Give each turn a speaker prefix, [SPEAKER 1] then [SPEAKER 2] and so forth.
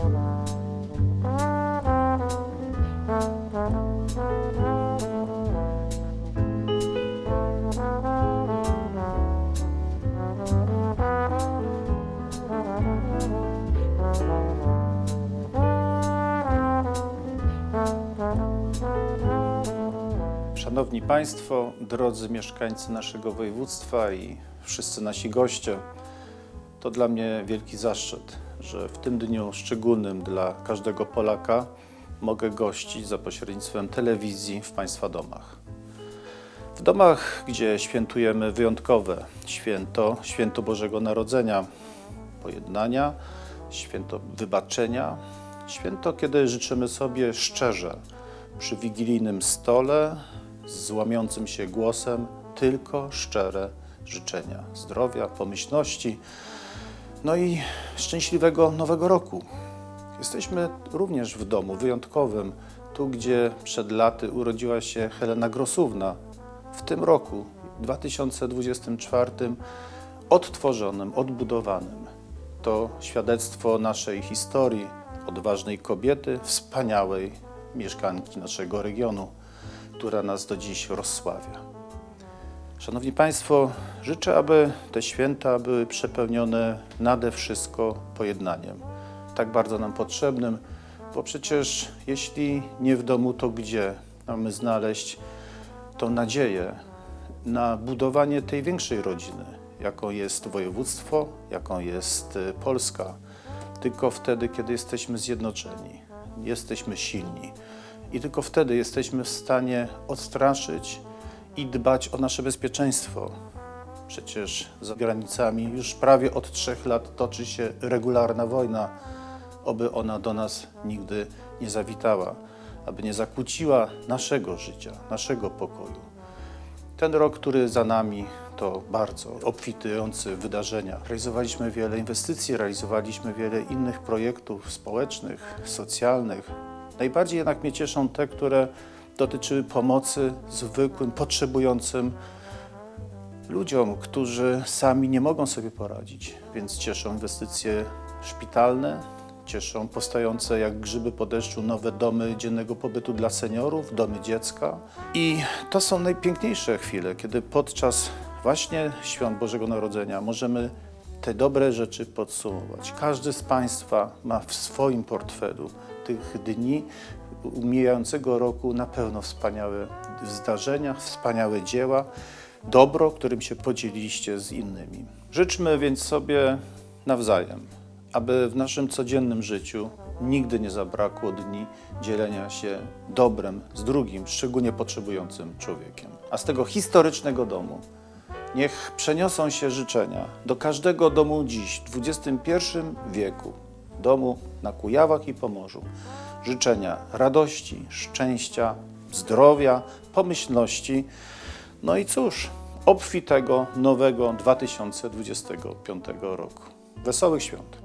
[SPEAKER 1] Szanowni Państwo, drodzy mieszkańcy naszego województwa i wszyscy nasi goście, to dla mnie wielki zaszczyt że w tym dniu szczególnym dla każdego Polaka mogę gościć za pośrednictwem telewizji w Państwa domach. W domach, gdzie świętujemy wyjątkowe święto, święto Bożego Narodzenia, pojednania, święto wybaczenia, święto, kiedy życzymy sobie szczerze przy wigilijnym stole z łamiącym się głosem tylko szczere życzenia zdrowia, pomyślności, no i szczęśliwego nowego roku. Jesteśmy również w domu wyjątkowym, tu gdzie przed laty urodziła się Helena Grosówna. W tym roku, 2024, odtworzonym, odbudowanym. To świadectwo naszej historii, odważnej kobiety, wspaniałej mieszkanki naszego regionu, która nas do dziś rozsławia. Szanowni Państwo, życzę, aby te święta były przepełnione nade wszystko pojednaniem, tak bardzo nam potrzebnym, bo przecież jeśli nie w domu, to gdzie mamy znaleźć tą nadzieję na budowanie tej większej rodziny, jaką jest województwo, jaką jest y, Polska, tylko wtedy, kiedy jesteśmy zjednoczeni, jesteśmy silni i tylko wtedy jesteśmy w stanie odstraszyć i dbać o nasze bezpieczeństwo. Przecież za granicami już prawie od trzech lat toczy się regularna wojna, oby ona do nas nigdy nie zawitała, aby nie zakłóciła naszego życia, naszego pokoju. Ten rok, który za nami, to bardzo obfitujący wydarzenia. Realizowaliśmy wiele inwestycji, realizowaliśmy wiele innych projektów społecznych, socjalnych. Najbardziej jednak mnie cieszą te, które dotyczyły pomocy zwykłym, potrzebującym ludziom, którzy sami nie mogą sobie poradzić. Więc cieszą inwestycje szpitalne, cieszą powstające jak grzyby po deszczu nowe domy dziennego pobytu dla seniorów, domy dziecka. I to są najpiękniejsze chwile, kiedy podczas właśnie świąt Bożego Narodzenia możemy te dobre rzeczy podsumować. Każdy z Państwa ma w swoim portfelu tych dni umijającego roku na pewno wspaniałe zdarzenia, wspaniałe dzieła, dobro, którym się podzieliliście z innymi. Życzmy więc sobie nawzajem, aby w naszym codziennym życiu nigdy nie zabrakło dni dzielenia się dobrem z drugim, szczególnie potrzebującym człowiekiem. A z tego historycznego domu niech przeniosą się życzenia do każdego domu dziś, w XXI wieku, domu na Kujawach i Pomorzu. Życzenia radości, szczęścia, zdrowia, pomyślności. No i cóż, obfitego nowego 2025 roku. Wesołych świąt.